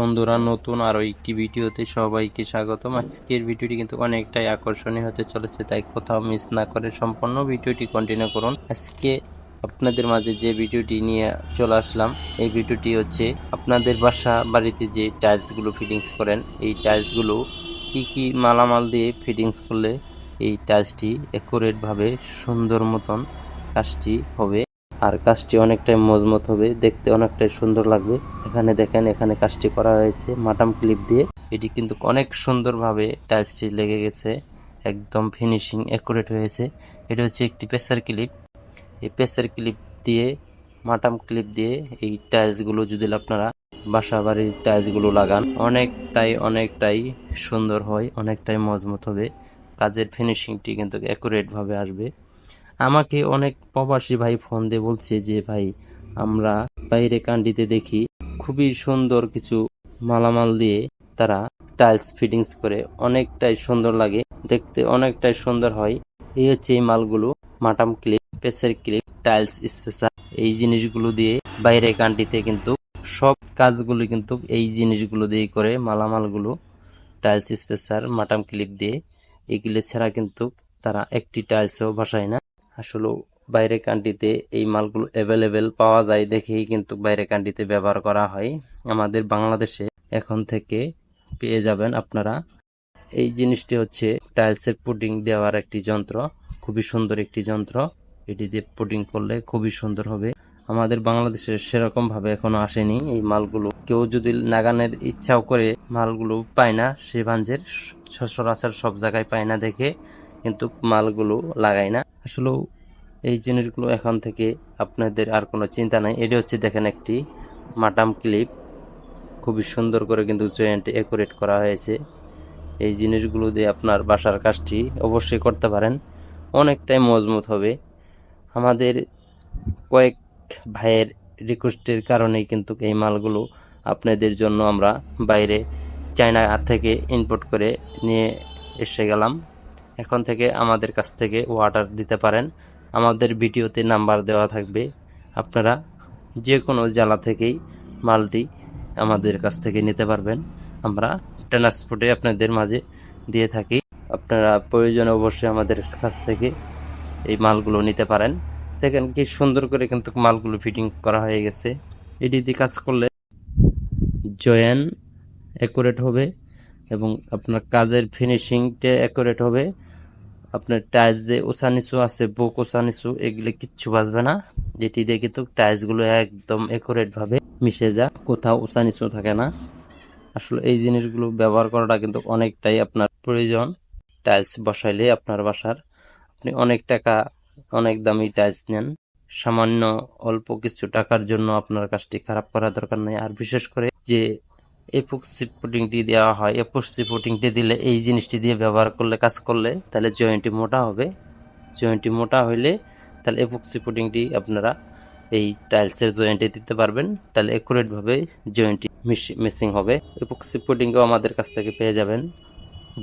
বন্ধুরা, নতুন আরও একটি ভিডিওতে সবাইকে স্বাগতম। আজকের ভিডিওটি কিন্তু অনেকটাই আকর্ষণীয় হতে চলেছে, তাই কোথাও মিস না করে সম্পূর্ণ ভিডিওটি কন্টিনিউ করুন। আজকে আপনাদের মাঝে যে ভিডিওটি নিয়ে চলে আসলাম, এই ভিডিওটি হচ্ছে আপনাদের বাসা বাড়িতে যে টাইলসগুলো ফিটিংস করেন, এই টাইলসগুলো কি কি মালামাল দিয়ে ফিটিংস করলে এই টাইলসটি অ্যাকুরেটভাবে সুন্দর মতন কাজটি হবে? আর কাজটি অনেকটাই মজবুত হবে, দেখতে অনেকটাই সুন্দর লাগবে। এখানে দেখেন, এখানে কাজটি করা হয়েছে মাটাম ক্লিপ দিয়ে। এটি কিন্তু অনেক সুন্দরভাবে টাইলসটি লেগে গেছে, একদম ফিনিশিং অ্যাকুরেট হয়েছে। এটা হচ্ছে একটি প্রেসার ক্লিপ। এই প্রেসার ক্লিপ দিয়ে, মাটাম ক্লিপ দিয়ে এই টাইলসগুলো যদি আপনারা বাসা বাড়ির টাইলসগুলো লাগান, অনেকটাই অনেকটাই সুন্দর হয়, অনেকটাই মজবুত হবে। কাজের ফিনিশিংটি কিন্তু অ্যাকুরেটভাবে আসবে। আমাকে অনেক প্রবাসী ভাই ফোন দিয়ে বলছে যে, ভাই, আমরা বাইরে কান্ডিতে দেখি খুবই সুন্দর কিছু মালামাল দিয়ে তারা টাইলস ফিটিংস করে অনেকটাই সুন্দর লাগে। দেখতে অনেকটাই সুন্দর হয়। এই হচ্ছে এই মালগুলো, মাটাম ক্লিপ পেসের ক্লিপ টাইলস স্পেশাল এই জিনিসগুলো দিয়ে বাইরে কান্ট্রিতে কিন্তু সব কাজগুলো কিন্তু এই জিনিসগুলো দিয়ে করে মালামালগুলো টাইলস স্পেশাল মাটাম ক্লিপ দিয়ে এগুলো ছাড়া কিন্তু তারা একটি টাইলসও বসায় না। আসলে বাইরে কান্ট্রিতে এই মালগুলো অ্যাভেলেবেল পাওয়া যায় দেখেই কিন্তু বাইরে কান্ট্রিতে ব্যবহার করা হয়। আমাদের বাংলাদেশে এখন থেকে পেয়ে যাবেন আপনারা। এই জিনিসটি হচ্ছে টাইলসের পুডিং দেওয়ার একটি যন্ত্র, খুবই সুন্দর একটি যন্ত্র। এটি দিয়ে পুডিং করলে খুবই সুন্দর হবে। আমাদের বাংলাদেশে সেরকম ভাবে এখনও আসেনি এই মালগুলো। কেউ যদি নাগানের ইচ্ছাও করে মালগুলো পায় না, সে ভাঞ্জের সচরাচর সব জায়গায় পায় না দেখে, কিন্তু মালগুলো লাগায় না। আসলে এই জিনিসগুলো এখন থেকে আপনাদের আর কোনো চিন্তা নাই। এটি হচ্ছে দেখেন একটি মাটাম ক্লিপ। খুবই সুন্দর করে কিন্তু জয়েন্ট একুরেট করা হয়েছে। এই জিনিসগুলো দিয়ে আপনার বাসার কাজটি অবশ্যই করতে পারেন। অনেকটাই মজবুত হবে। আমাদের কয়েক ভাইয়ের রিকোয়েস্টের কারণেই কিন্তু এই মালগুলো আপনাদের জন্য আমরা বাইরে চায়না থেকে ইম্পোর্ট করে নিয়ে এসে গেলাম। এখন থেকে আমাদের কাছ থেকে অর্ডার দিতে পারেন। আমাদের ভিডিওতে নাম্বার দেওয়া থাকবে। আপনারা যে কোনো জেলা থেকেই মালটি আমাদের কাছ থেকে নিতে পারবেন। আমরা ট্রান্সপোর্টে আপনাদের মাঝে দিয়ে থাকি। আপনারা প্রয়োজনে অবশ্যই আমাদের কাছ থেকে এই মালগুলো নিতে পারেন। দেখেন কি সুন্দর করে কিন্তু মালগুলো ফিটিং করা হয়ে গেছে। এটি দিয়ে কাজ করলে জয়েন অ্যাকুরেট হবে। এবং আপনার কাজের ফিনিশিংটা অ্যাকুরেট হবে। আপনার টাইলস যে ওষা নিচু আছে, বুক ওষা নিচু এগুলো কিচ্ছু বাঁচবে না। যেটি দিয়ে কিন্তু টাইলসগুলো একদম ভাবে মিশে যা কোথাও ওষা নিচু থাকে না। আসলে এই জিনিসগুলো ব্যবহার করাটা কিন্তু অনেকটাই আপনার প্রয়োজন। টাইলস বসাইলে আপনার বাসার আপনি অনেক টাকা, অনেক দামি টাইলস নেন। সামান্য অল্প কিছু টাকার জন্য আপনার কাজটি খারাপ করা দরকার নেই। আর বিশেষ করে যে এপক্সি পুটিংটি দেওয়া হয়। এপক্সি পুটিংটি দিলে এই জিনিসটি দিয়ে ব্যবহার করলে, কাজ করলে তাহলে জয়েন্টটি মোটা হবে। জয়েন্টটি মোটা হইলে তাহলে এপক্সি পুটিংটি আপনারা এই টাইলসের জয়েন্টে দিতে পারবেন। তাহলে একুরেটভাবে জয়েন্টটি মিসিং হবে। এপক্সি পুটিংও আমাদের কাছ থেকে পেয়ে যাবেন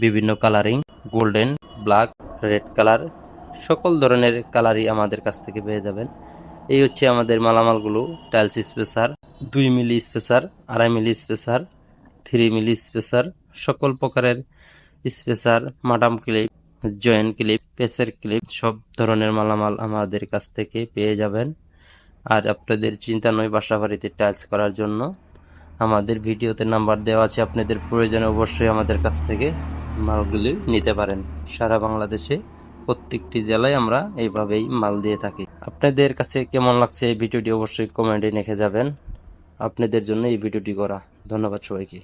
বিভিন্ন colouring golden black red colour সকল ধরনের কালারই আমাদের কাছ থেকে পেয়ে যাবেন। এই হচ্ছে আমাদের মালামালগুলো। টাইলস স্পেসার দুই মিলি স্পেসার আড়াই milli spacer three milli spacer সকল প্রকারের স্পেসার মাডাম ক্লিপ, জয়েন্ট ক্লিপ, পেসের ক্লিপ, সব ধরনের মালামাল আমাদের কাছ থেকে পেয়ে যাবেন। আর আপনাদের চিন্তা নয় বাসা বাড়িতে টাইলস করার জন্য আমাদের ভিডিওতে নাম্বার দেওয়া আছে, আপনাদের প্রয়োজনে অবশ্যই আমাদের কাছ থেকে মালগুলি নিতে পারেন। সারা বাংলাদেশে, প্রত্যেকটি জেলায় আমরা এইভাবেই মাল দিয়ে থাকি। আপনাদের কাছে কেমন লাগছে এই ভিডিওটি অবশ্যই কমেন্টে লিখে যাবেন। আপনাদের জন্য এই ভিডিওটি করা। ধন্যবাদ সবাইকে।